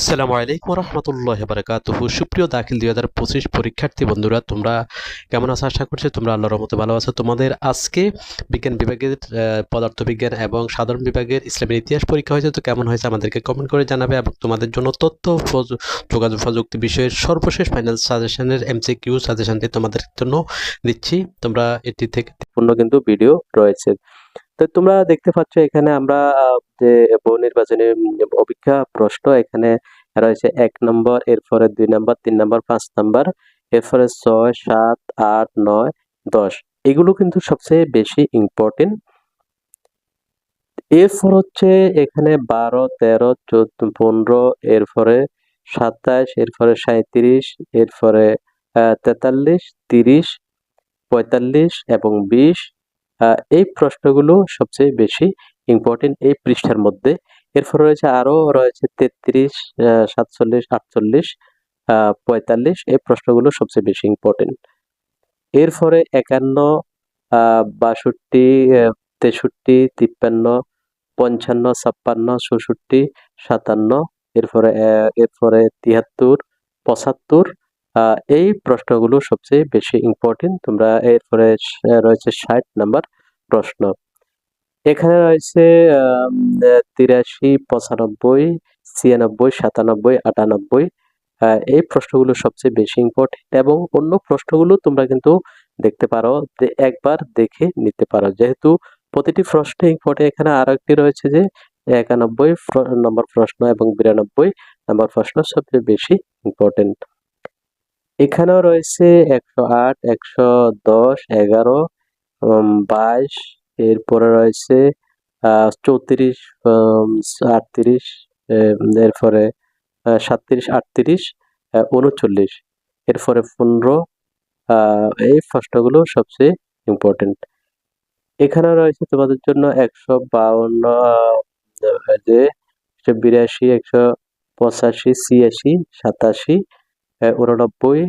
আসসালামু আলাইকুম রহমতুল্লাহ বারকাতুহ সুপ্রিয় দাখিল দুই হাজার পঁচিশ পরীক্ষার্থী বন্ধুরা, তোমরা কেমন আছো? আশা করছি তোমরা আল্লাহর রহমতে ভালো আছো। তোমাদের আজকে বিজ্ঞান বিভাগের পদার্থবিজ্ঞান এবং সাধারণ বিভাগের ইসলামের ইতিহাস পরীক্ষা হয়েছে। তো কেমন হয়েছে আমাদেরকে কমেন্ট করে জানাবে এবং তোমাদের জন্য তথ্য যোগাযোগ প্রযুক্তি বিষয়ের সর্বশেষ ফাইনাল সাজেশনের এমসি কিউ সাজেশনটি তোমাদের জন্য দিচ্ছি। তোমরা এটি থেকে পূর্ণ কিন্তু ভিডিও রয়েছে। তো তোমরা দেখতে পাচ্ছ এখানে আমরা যে বহু নির্বাচনী অভিজ্ঞা প্রশ্ন, এখানে রয়েছে এক নম্বর, এরপরে দুই নম্বর, তিন নম্বর, পাঁচ নম্বর, এরপরে ছয়, সাত, আট, নয়, দশ। এগুলো কিন্তু সবচেয়ে বেশি ইম্পর্টেন্ট এরপর হচ্ছে এখানে বারো, তেরো, চোদ্দ, পনেরো, এরপরে সাতাশ, এরপরে সাঁইত্রিশ, এরপরে তেতাল্লিশ, তিরিশ, পঁয়তাল্লিশ এবং বিশ। এই প্রশ্নগুলো সবচেয়ে বেশি ইম্পর্টেন্ট এই পৃষ্ঠার মধ্যে। এরপর রয়েছে আরও রয়েছে তেত্রিশ সাতচল্লিশ, আটচল্লিশ পঁয়তাল্লিশ। এই প্রশ্নগুলো সবচেয়ে বেশি ইম্পর্টেন্ট এরপরে একান্ন বাষট্টি তেষট্টি, তিপ্পান্ন, পঞ্চান্ন, ছাপ্পান্ন, চৌষট্টি, সাতান্ন। এরপরে এরপরে তিয়াত্তর, পঁচাত্তর এই প্রশ্নগুলো সবচেয়ে বেশি ইম্পর্টেন্ট তোমরা এরপরে রয়েছে ষাট নাম্বার প্রশ্ন। এখানে রয়েছে তিরাশি, পঁচানব্বই, ছিয়ানব্বই, সাতানব্বই, আটানব্বই। এই প্রশ্নগুলো সবচেয়ে বেশি ইম্পর্টেন্ট এবং অন্য প্রশ্নগুলো তোমরা কিন্তু দেখতে পারো যে একবার দেখে নিতে পারো। যেহেতু প্রতিটি প্রশ্নে ইম্পর্টেন্ট এখানে আরও একটি রয়েছে যে, একানব্বই নম্বর প্রশ্ন এবং বিরানব্বই নম্বর প্রশ্ন সবচেয়ে বেশি ইম্পর্টেন্ট এখানেও রয়েছে একশো আট, একশো দশ, এগারো বাইশ, এরপরে রয়েছে চৌত্রিশ আটত্রিশ এরপরে সাতত্রিশ, আটত্রিশ উনচল্লিশ, এরপরে পনেরো এই প্রশ্নগুলো সবচেয়ে ইম্পর্টেন্ট এখানে রয়েছে তোমাদের জন্য একশো বাউন্ন যে, একশো বিরাশি, একশো পঁচাশি, ছিয়াশি, সাতাশি উননব্বই,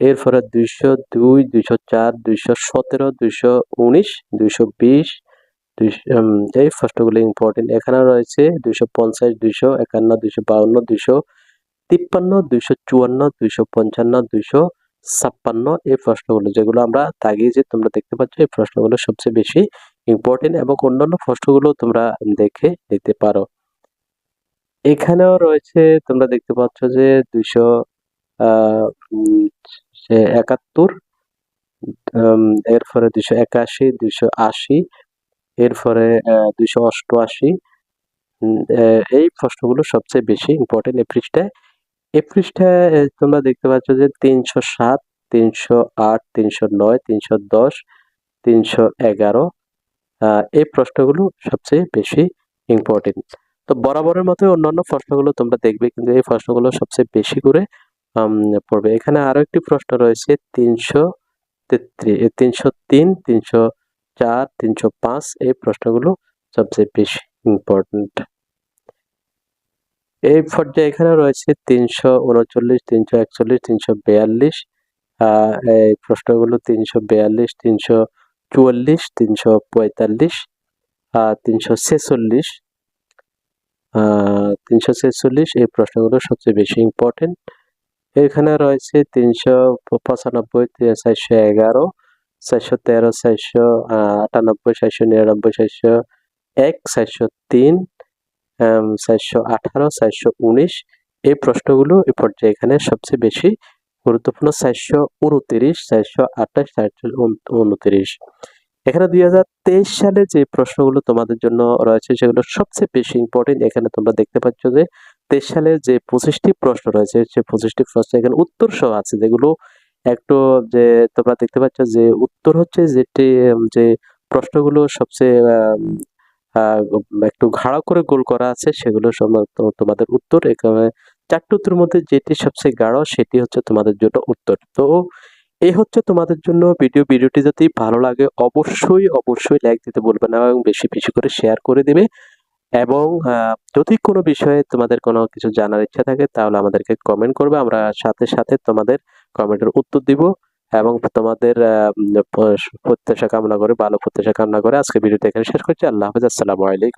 এরপরে দুইশো দুই, দুইশো চার, দুইশো সতেরো, দুইশো উনিশ, দুইশো বিশ এই প্রশ্নগুলো ইম্পর্টেন্ট এখানে রয়েছে দুইশো পঞ্চাশ, দুইশো একান্ন, দুইশো বাউন্ন, দুইশো তিপ্পান্ন, দুইশো চুয়ান্ন, দুইশো পঞ্চান্ন, দুইশো ছাপ্পান্ন। এই প্রশ্নগুলো যেগুলো আমরা দাগিয়েছি তোমরা দেখতে পাচ্ছ, এই প্রশ্নগুলো সবচেয়ে বেশি ইম্পর্টেন্ট এবং অন্যান্য প্রশ্নগুলো তোমরা দেখে নিতে পারো। এখানেও রয়েছে, তোমরা দেখতে পাচ্ছ যে দুইশো একাত্তর এরপরে দুইশো একাশি, দুইশো আশি, এরপরে দুইশো অষ্টআশি। এই প্রশ্নগুলো সবচেয়ে বেশি ইম্পর্টেন্ট এই পৃষ্ঠায়। এই পৃষ্ঠায় তোমরা দেখতে পাচ্ছ যে তিনশো সাত, তিনশো আট, তিনশো নয়, তিনশো দশ, তিনশো এগারো এই প্রশ্নগুলো সবচেয়ে বেশি ইম্পর্টেন্ট তো বরাবরের মতো অন্যান্য প্রশ্নগুলো তোমরা দেখবে, কিন্তু এই প্রশ্নগুলো সবচেয়ে বেশি করে পড়বে। এখানে আরও একটি প্রশ্ন রয়েছে, তিনশো তেত্রিশ তিনশো তিন, তিনশো চার, তিনশো পাঁচ, এই প্রশ্নগুলো সবচেয়ে বেশি ইম্পর্টেন্ট এই পর্যায়ে এখানে রয়েছে তিনশো উনচল্লিশ, তিনশো একচল্লিশ, তিনশো বিয়াল্লিশ। এই প্রশ্নগুলো তিনশো বিয়াল্লিশ, তিনশো চুয়াল্লিশ, তিনশো পঁয়তাল্লিশ তিনশো ছেচল্লিশ। তিনশো ছেচল্লিশ, এই প্রশ্নগুলো সবচেয়ে বেশি ইম্পর্টেন্ট এখানে রয়েছে তিনশো পঁচানব্বই, চারশো এগারো, চারশো তেরো, চারশো আটানব্বই, চারশো নিরানব্বই, চারশো এক, চারশো তিন চারশো আঠারো, চারশো উনিশ। এই প্রশ্নগুলো এই পর্যায়ে এখানে সবচেয়ে বেশি গুরুত্বপূর্ণ। চারশো উনত্রিশ, চারশো আঠাশ, চারশো উন- উনত্রিশ। এখানে দুই হাজার তেইশ সালে যে প্রশ্নগুলো তোমাদের জন্য রয়েছে, সেগুলো সবচেয়ে বেশি ইম্পর্টেন্ট এখানে তোমরা দেখতে পাচ্ছ যে তেইশ সালের যে পঁচিশটি প্রশ্ন রয়েছে, সে পঁচিশটি প্রশ্ন এখানে উত্তর সহ আছে, যেগুলো একটু যে তোমরা দেখতে পাচ্ছ যে উত্তর হচ্ছে যেটি যে প্রশ্নগুলো সবচেয়ে একটু ঘাড়া করে গোল করা আছে, সেগুলো তোমাদের উত্তর। এখানে চারটি উত্তরের মধ্যে যেটি সবচেয়ে গাঢ়, সেটি হচ্ছে তোমাদের জন্য উত্তর। তো এই হচ্ছে তোমাদের জন্য ভিডিও। ভিডিওটি যদি ভালো লাগে, অবশ্যই অবশ্যই লাইক দিতে বলবে না এবং বেশি বেশি করে শেয়ার করে দিবে। এবং যদি কোনো বিষয়ে তোমাদের কোনো কিছু জানার ইচ্ছা থাকে, তাহলে আমাদেরকে কমেন্ট করবে। আমরা সাথে সাথে তোমাদের কমেন্টের উত্তর দিব এবং তোমাদের প্রত্যাশা কামনা করে, ভালো প্রত্যাশা কামনা করে আজকে ভিডিওটা এখানে শেষ করছি। আল্লাহ হাফিজ। আসসালামু আলাইকুম।